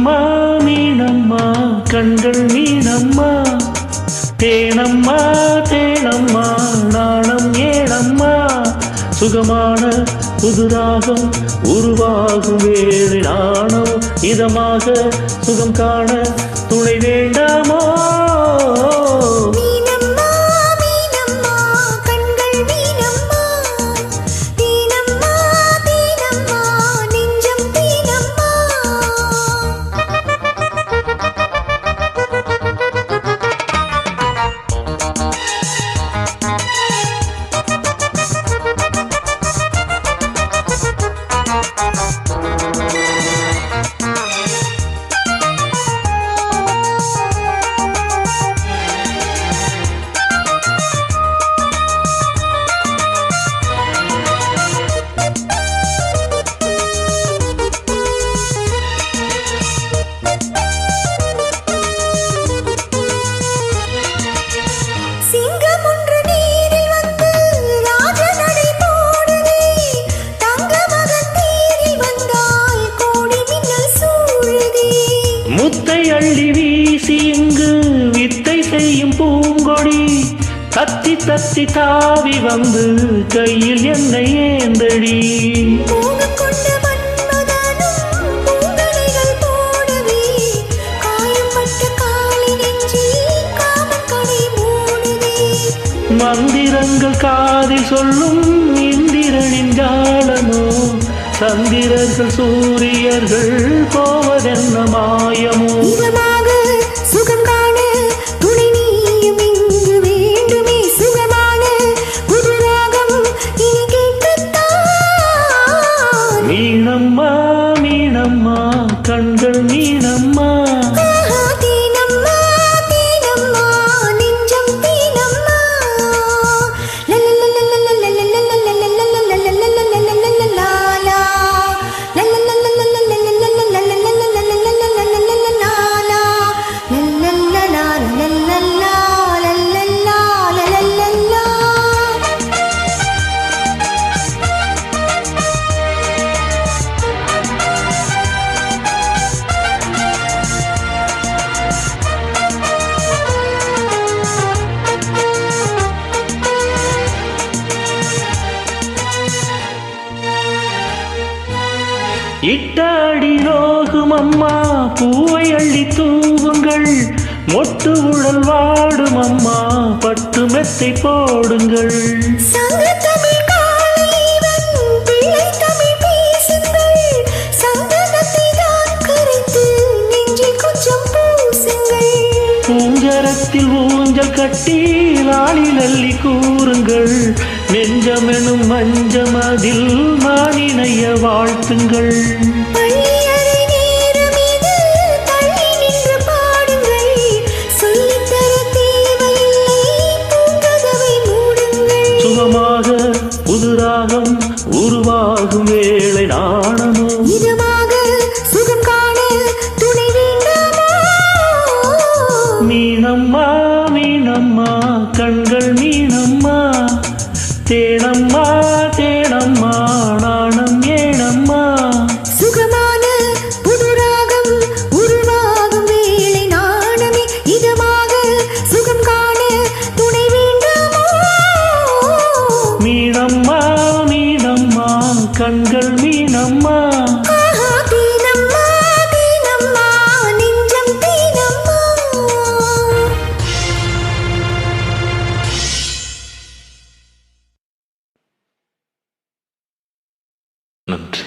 மீனம்மா மீனம்மா கண்கள் மீனம்மா தேனம்மா தேனம்மா நாணம் ஏனம்மா. சுகமான புதுராகம் உருவாகும் வேறு நாணம் இதமாக சுகம் காண துணை வேண்டாமா? தத்தி தத்தி தாவி வந்து கையில் என்னை ஏந்தடி. மந்திரங்கள் காதில் சொல்லும் இந்திரனின் ஜாலமோ சந்திரர்கள் சூரியர்கள் போவதென்ன மாயமோ. இட்டாடி நோகும் அம்மா பூவை அள்ளி தூவுங்கள். மொட்டு உடல் வாடும் அம்மா பட்டு மெத்தை போடுங்கள். பூஞ்சரத்தில் ஊஞ்சல் கட்டி நாளில் அள்ளி கூறுங்கள். நெஞ்சமெனும் மஞ்சமதில் மானினைய வாழ்த்துங்கள். பள்ளியறை நேரம் தேனம்மா தேனம்மா நாணம் ஏனம்மா. சுகமான புதுராகம் உருவாகும் வேளை நாணமே. இதமாக சுகம் காண துணை வேண்டாமா? மீனம்மா மீனம்மா கண்கள் மீனம்மா. nimmt.